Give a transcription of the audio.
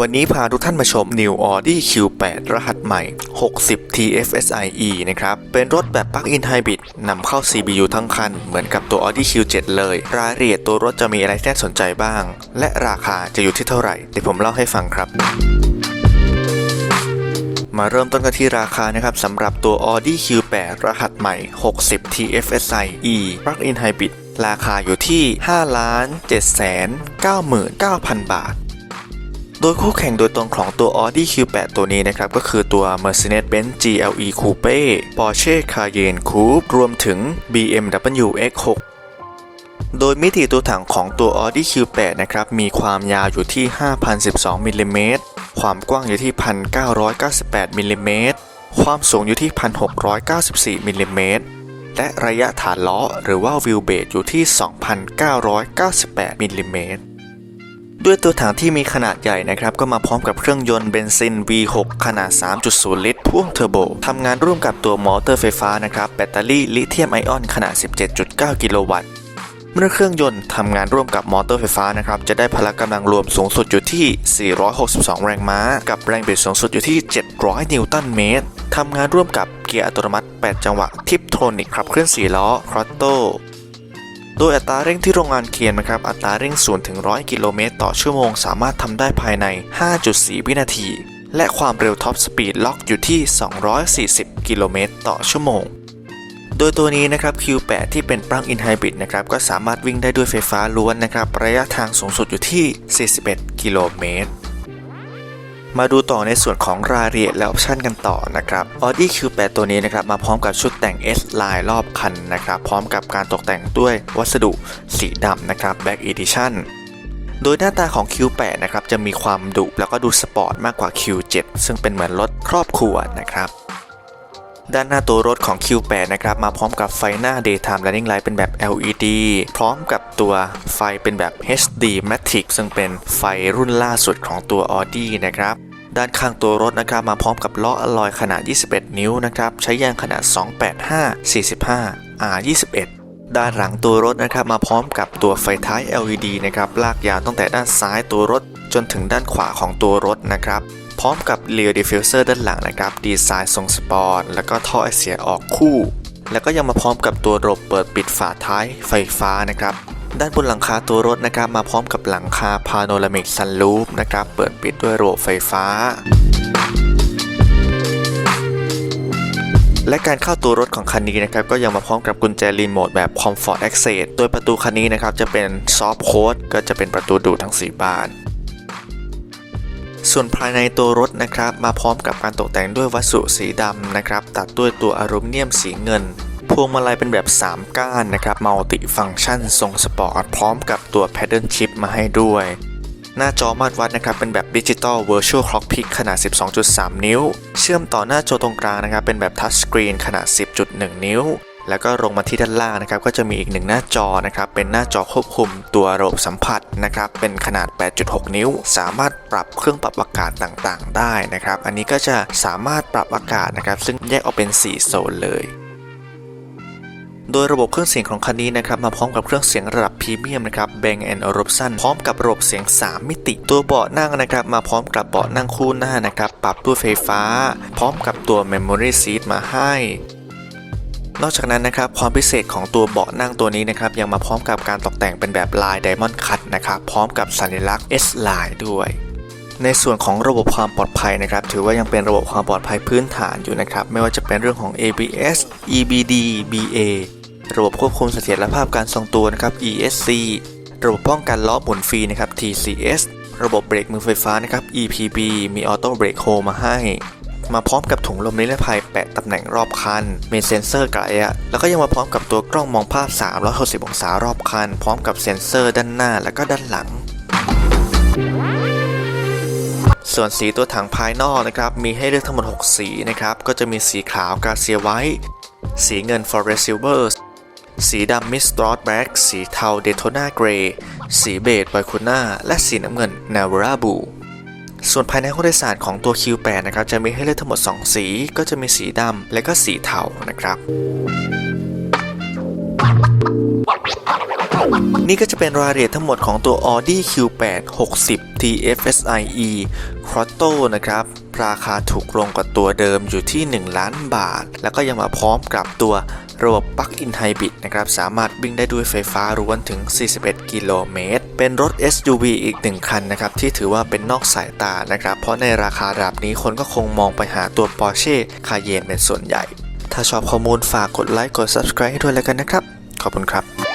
วันนี้พาทุกท่านมาชม New Audi Q8 รหัสใหม่ 60 TFSIe นะครับ เป็นรถแบบ Plug-in Hybrid นำเข้า CBU ทั้งคัน เหมือนกับตัว Audi Q7 เลย รายละเอียดตัวรถจะมีอะไรที่น่าสนใจบ้าง และราคาจะอยู่ที่เท่าไหร่เดี๋ยวผมเล่าให้ฟังครับมาเริ่มต้นกันที่ราคานะครับสำหรับตัว Audi Q8 รหัสใหม่ 60 TFSIe Plug-in Hybrid ราคาอยู่ที่ 5 7 9 9 0 0บาท โดยคู่แข่งโดยตรงของตัว Audi Q8 ตัวนี้นะครับ ก็คือตัว Mercedes-Benz GLE Coupe Porsche Cayenne Coupe รวมถึง BMW X6 โดยมิติตัวถังของตัว Audi Q8 นะครับ มีความยาวอยู่ที่ 5,012มิลลิเมตรความกว้างอยู่ที่ 1,998มิลลิเมตรความสูงอยู่ที่ 1,694มิลลิเมตรและระยะฐานล้อหรือว่าวิวเบสอยู่ที่ 2,998มิลลิเมตร ด้วยตัวถังที่มีขนาดใหญ่นะครับก็มาพร้อมกับเครื่องยนต์เบนซิน V6 ขนาด 3.0 ลิตร พ่วงเทอร์โบทำงานร่วมกับตัวมอเตอร์ไฟฟ้านะครับแบตเตอรี่ลิเธียมไอออนขนาด 17.9 กิโลวัตต์เมื่อเครื่องยนต์ทำงานร่วมกับมอเตอร์ไฟฟ้านะครับจะได้พละกำลังรวมสูงสุดอยู่ที่ 462 แรงม้า กับแรงบิดสูงสุดอยู่ที่ 700 นิวตันเมตรทำงานร่วมกับเกียร์อัตโนมัติ 8 จังหวะทิปโทนิกขับเคลื่อน 4 ล้อครอตโต โดยอัตราเร่งที่โรงงานเขียนนะครับอัตราเร่ง0ถึง100 กิโลเมตรต่อชั่วโมง สามารถทำได้ภายใน 5.4 วินาที และความเร็วท็อปสปีดล็อกอยู่ที่ 240 กิโลเมตรต่อชั่วโมง โดยตัวนี้นะครับ Q8 ที่เป็น Plug-in Hybrid นะครับก็สามารถวิ่งได้ด้วยไฟฟ้าล้วนนะครับระยะทางสูงสุดอยู่ที่ 41 กิโลเมตร มาดูต่อในส่วนของรายละเอียดและออปชันกันต่อนะครับ Audi Q8 ตัวนี้นะครับมาพร้อมกับชุดแต่ง S Line รอบคันนะครับ พร้อมกับการตกแต่งด้วยวัสดุสีดำนะครับ Black Edition โดยหน้าตาของ Q8 นะครับจะมีความดุแล้วก็ดูสปอร์ตมากกว่า Q7 ซึ่งเป็นเหมือนรถครอบครัวนะครับ ด้านหน้าตัวรถของ Q8 นะครับมาพร้อมกับไฟหน้า Daytime Running Light เป็นแบบ LED พร้อมกับตัวไฟเป็นแบบ HD Matic ซึ่งเป็นไฟรุ่นล่าสุดของตัว Audi นะครับด้านข้างตัวรถนะครับมาพร้อมกับล้ออลลอยขนาด 21 นิ้วนะครับใช้ยางขนาด 285 45 R21 ด้านหลังตัวรถนะครับมาพร้อมกับตัวไฟท้าย LED นะครับลากยาวตั้งแต่ด้านซ้ายตัวรถจนถึงด้านขวาของตัวรถนะครับ พร้อมกับเรีย r ดิฟ f วเซอร์ด้านหลังนะครับ ดีไซน์ทรงสปอร์ต แล้วก็ท่อไอเสียออกคู่ แล้วก็ยังมาพร้อมกับตัวระบบเปิดปิดฝาท้ายไฟฟ้านะครับ ด้านบนหลังคาตัวรถนะครับ มาพร้อมกับหลังคาพาโนรามิกซันลูปนะครับ เปิดปิดด้วยระบบไฟฟ้าและการเข้าตัวรถของคันนี้นะครับก็ยังมาพร้อมกับกุญแจรีโมทแบบ Comfort Access โดยประตูคันนี้นะครับจะเป็นซอฟต์โค้ดก็จะเป็นประตูดูทั้ง 4 บาน ส่วนภายในตัวรถนะครับ มาพร้อมกับการตกแต่งด้วยวัสดุสีดำนะครับ ตัดด้วยตัวอลูมิเนียมสีเงินพวงมาลัยเป็นแบบ 3 ก้านนะครับมัลติฟัง c t ชันทรงสปอร์ตพร้อมกับตัว Paddle Chip มาให้ด้วย หน้าจอมาตรวัดนะครับเป็นแบบดิจิตอล Virtual Cockpit ขนาด 12.3 นิ้ว เชื่อมต่อหน้าจอตรงกลางนะครับเป็นแบบทัชสกรีนขนาด 10.1 นิ้ว แล้วก็ลงมาที่ด้านล่างนะครับก็จะมีอีกหนึ่งหน้าจอนะครับเป็นหน้าจอควบคุมตัวระบบสัมผัสนะครับเป็นขนาด 8.6 นิ้ว สามารถปรับเครื่องปรับอากาศต่างๆ ได้นะครับ อันนี้ก็จะสามารถปรับอากาศนะครับ ซึ่งแยกออกเป็น 4 โซนเลยโดยระบบเครื่องเสียงของคันนี้นะครับมาพร้อมกับเครื่องเสียงระดับพรีเมียมนะครับ Bang Olufsen พร้อมกับระบบเสียง 3 มิติตัวเบาะนั่งนะครับ มาพร้อมกับเบาะนั่งคู่หน้านะครับ ปรับด้วยไฟฟ้า พร้อมกับตัว Memory Seat มาให้ นอกจากนั้นนะครับความพิเศษของตัวเบาะนั่งตัวนี้นะครับยังมาพร้อมกับการตกแต่งเป็นแบบลาย Diamond Cut นะครับพร้อมกับสัญลักษณ์ S Line ด้วย ในส่วนของระบบความปลอดภัยนะครับถือว่ายังเป็นระบบความปลอดภัยพื้นฐานอยู่นะครับไม่ว่าจะเป็นเรื่องของ ABS EBD BA ระบบควบคุมเสถียรภาพการทรงตัวนะครับ ESC ระบบป้องกันล้อหมุนฟรีนะครับ TCS ระบบเบรกมือไฟฟ้านะครับ EPB มีออโต้เบรกโฮมาให้ มาพร้อมกับถุงลมนิรภัยแปะตำแหน่งรอบคัน มีเซ็นเซอร์ไกลอะแล้วก็ยังมาพร้อมกับตัวกล้องมองภาพ 360 องศารอบคัน พร้อมกับเซ็นเซอร์ด้านหน้าและก็ด้านหลัง ส่วนสีตัวถังภายนอกนะครับมีให้เลือกทั้งหมด 6 สีนะครับก็จะมีสีขาวกาเซียไวท์สีเงิน Forest Silver สีดำ Mist Rot Black สีเทา Daytona Grey สีเบจ v i c o n a และสีน้ำเงิน Navara Blue ส่วนภายในห้องโดยสารของตัว Q8 นะครับจะมีให้เลือกทั้งหมด 2 สี ก็จะมีสีดำและก็สีเทานะครับนี่ก็จะเป็นรายละเอียดทั้งหมดของตัว Audi Q8 60 TFSI E Quattro นะครับ ราคาถูกลงกว่าตัวเดิมอยู่ที่ 1 ล้านบาท แล้วก็ยังมาพร้อมกับตัว ระบบปลั๊กอินไฮบริดนะครับสามารถวิ่งได้ด้วยไฟฟ้ารวนถึง 41 กิโลเมตร เป็นรถ SUV อีกหนึ่งคันนะครับที่ถือว่าเป็นนอกสายตานะครับเพราะในราคาระดับนี้คนก็คงมองไปหาตัว Porsche Cayenne เป็นส่วนใหญ่ ถ้าชอบข้อมูลฝากกดไลค์กด subscribe ให้ด้วยแล้วกันนะครับ ขอบคุณครับ